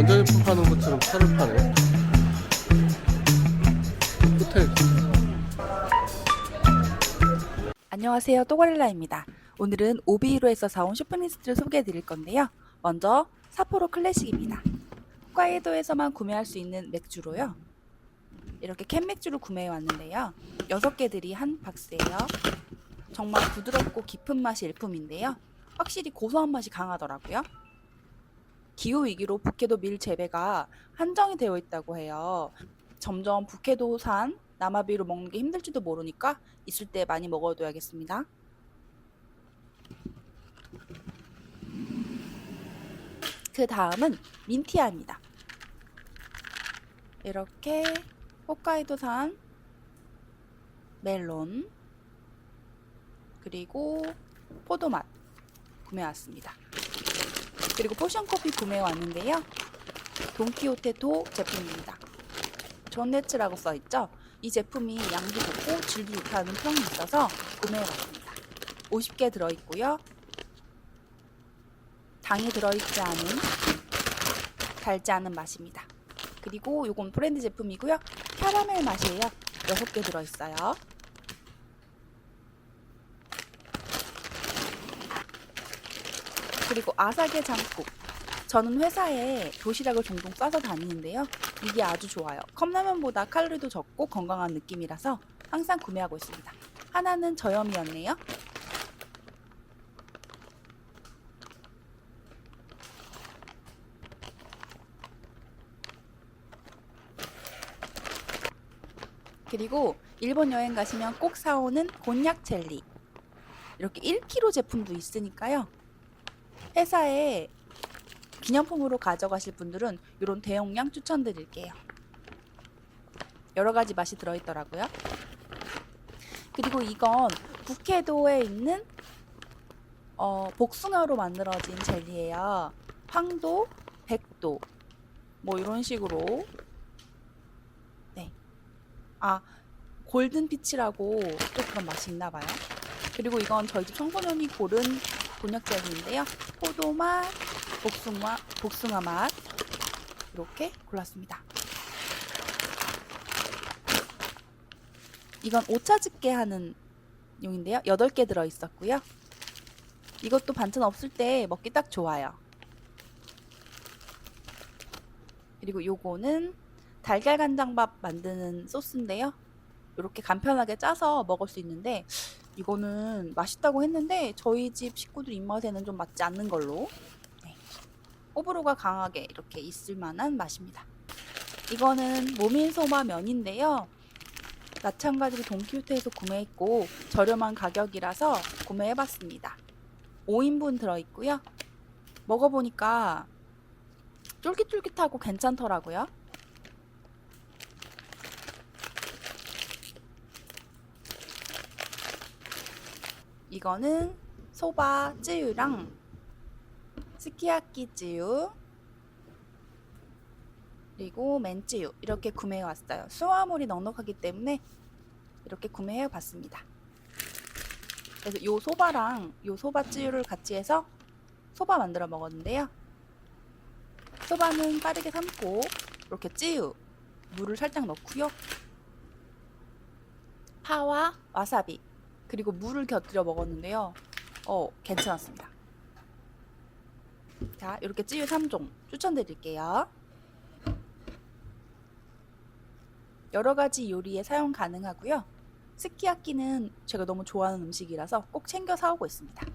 전자제품 파는 것처럼 차를 파네. 호텔. 안녕하세요. 또고릴라입니다. 오늘은 오비히로에서 사온 쇼핑리스트를 소개해 드릴 건데요. 먼저 사포로 클래식입니다. 홋카이도에서만 구매할 수 있는 맥주로요. 이렇게 캔 맥주를 구매해 왔는데요. 6개들이 한 박스예요. 정말 부드럽고 깊은 맛이 일품인데요. 확실히 고소한 맛이 강하더라고요. 기후 위기로 북해도 밀 재배가 한정이 되어 있다고 해요. 점점 북해도산 남아비로 먹는 게 힘들지도 모르니까 있을 때 많이 먹어둬야겠습니다. 그 다음은 민티아입니다. 이렇게 홋카이도산 멜론 그리고 포도맛 구매왔습니다. 그리고 포션 커피 구매 왔는데요. 돈키호테 도 제품입니다. 존네츠라고 써있죠? 이 제품이 양도 좋고 질도 좋다는 평이 있어서 구매해봤습니다. 50개 들어있고요. 당이 들어있지 않은 달지 않은 맛입니다. 그리고 이건 브랜드 제품이고요. 캐러멜 맛이에요. 6개 들어있어요. 그리고 아사게 장국. 저는 회사에 도시락을 종종 싸서 다니는데요. 이게 아주 좋아요. 컵라면보다 칼로리도 적고 건강한 느낌이라서 항상 구매하고 있습니다. 하나는 저염이었네요. 그리고 일본 여행 가시면 꼭 사오는 곤약 젤리. 이렇게 1kg 제품도 있으니까요. 회사에 기념품으로 가져가실 분들은 이런 대용량 추천드릴게요. 여러 가지 맛이 들어있더라고요. 그리고 이건 북해도에 있는 어, 복숭아로 만들어진 젤리예요. 황도, 백도, 뭐 이런 식으로. 네. 아, 골든 피치라고 또 그런 맛이 있나 봐요. 그리고 이건 저희 집 청소년이 고른 곤약 젤리인데요. 포도맛, 복숭아, 복숭아 맛 이렇게 골랐습니다. 이건 오차즈게 하는 용인데요. 8개 들어 있었고요. 이것도 반찬 없을 때 먹기 딱 좋아요. 그리고 요거는 달걀 간장밥 만드는 소스인데요. 이렇게 간편하게 짜서 먹을 수 있는데 이거는 맛있다고 했는데 저희 집 식구들 입맛에는 좀 맞지 않는 걸로 네. 호불호가 강하게 이렇게 있을 만한 맛입니다. 이거는 모밀소마 면인데요. 마찬가지로 돈키호테에서 구매했고 저렴한 가격이라서 구매해봤습니다. 5인분 들어있고요. 먹어보니까 쫄깃쫄깃하고 괜찮더라고요. 이거는 소바 쯔유랑 스키야키 쯔유 그리고 맨쯔유 이렇게 구매해 왔어요. 수화물이 넉넉하기 때문에 이렇게 구매해 봤습니다. 그래서 요 소바랑 요 소바 쯔유를 같이 해서 소바 만들어 먹었는데요. 소바는 빠르게 삶고 이렇게 쯔유 물을 살짝 넣고요. 파와 와사비 그리고 물을 곁들여 먹었는데요. 어, 괜찮았습니다. 자, 이렇게 찌유 3종 추천드릴게요. 여러 가지 요리에 사용 가능하고요. 스키야키는 제가 너무 좋아하는 음식이라서 꼭 챙겨 사오고 있습니다.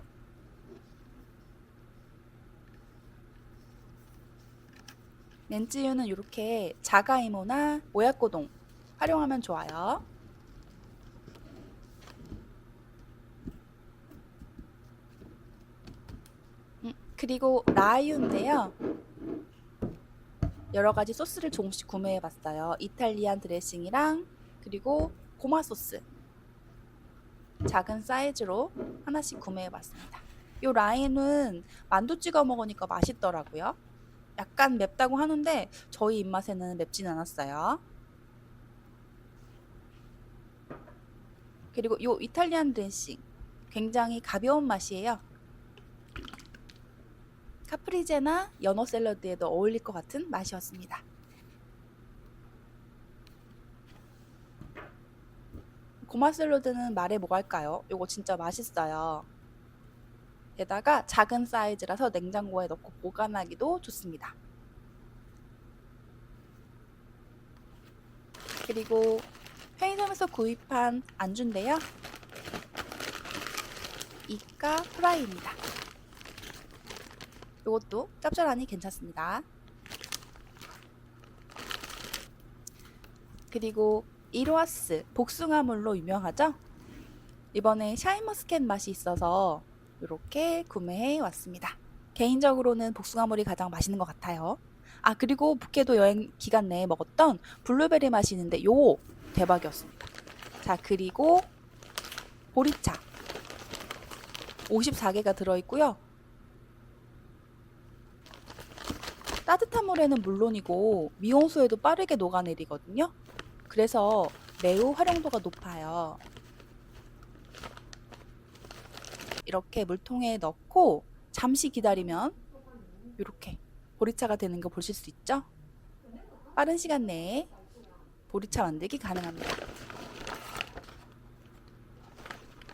렌찌유는 이렇게 자가이모나 오야코동 활용하면 좋아요. 음, 그리고 라유인데요. 여러 가지 소스를 조금씩 구매해 봤어요. 이탈리안 드레싱이랑 그리고 고마 소스. 작은 사이즈로 하나씩 구매해 봤습니다. 이 라인은 만두 찍어 먹으니까 맛있더라고요. 약간 맵다고 하는데 저희 입맛에는 맵진 않았어요. 그리고 이 이탈리안 드레싱 굉장히 가벼운 맛이에요. 카프리제나 연어 샐러드에도 어울릴 것 같은 맛이었습니다. 고마 샐러드는 말해 뭐 할까요? 이거 진짜 맛있어요. 게다가 작은 사이즈라서 냉장고에 넣고 보관하기도 좋습니다. 그리고 편의점에서 구입한 안주인데요. 이까 프라이입니다. 이것도 짭짤하니 괜찮습니다. 그리고 이로하스 복숭아물로 유명하죠? 이번에 샤인머스켓 맛이 있어서 이렇게 구매해 왔습니다. 개인적으로는 복숭아물이 가장 맛있는 것 같아요. 아 그리고 북해도 여행 기간 내에 먹었던 블루베리 맛이 있는데 요 대박이었습니다. 자 그리고 보리차 54개가 들어있고요. 따뜻한 물에는 물론이고 미온수에도 빠르게 녹아내리거든요. 그래서 매우 활용도가 높아요. 이렇게 물통에 넣고 잠시 기다리면 이렇게 보리차가 되는 거 보실 수 있죠? 빠른 시간 내에 보리차 만들기 가능합니다.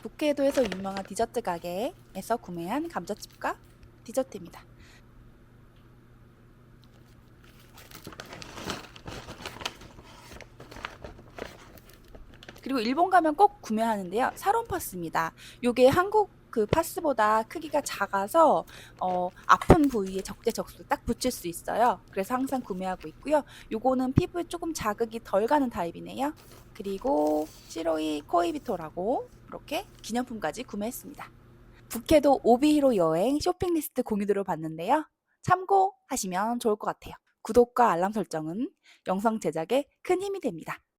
북해도에서 유명한 디저트 가게에서 구매한 감자칩과 디저트입니다. 그리고 일본 가면 꼭 구매하는데요. 사론 파스입니다. 요게 한국 그 파스보다 크기가 작아서 어, 아픈 부위에 적재적소 딱 붙일 수 있어요. 그래서 항상 구매하고 있고요. 요거는 피부에 조금 자극이 덜 가는 타입이네요. 그리고 시로이 코이비토라고 이렇게 기념품까지 구매했습니다. 북해도 오비히로 여행 쇼핑 리스트 공유 들어봤는데요. 참고하시면 좋을 것 같아요. 구독과 알람 설정은 영상 제작에 큰 힘이 됩니다.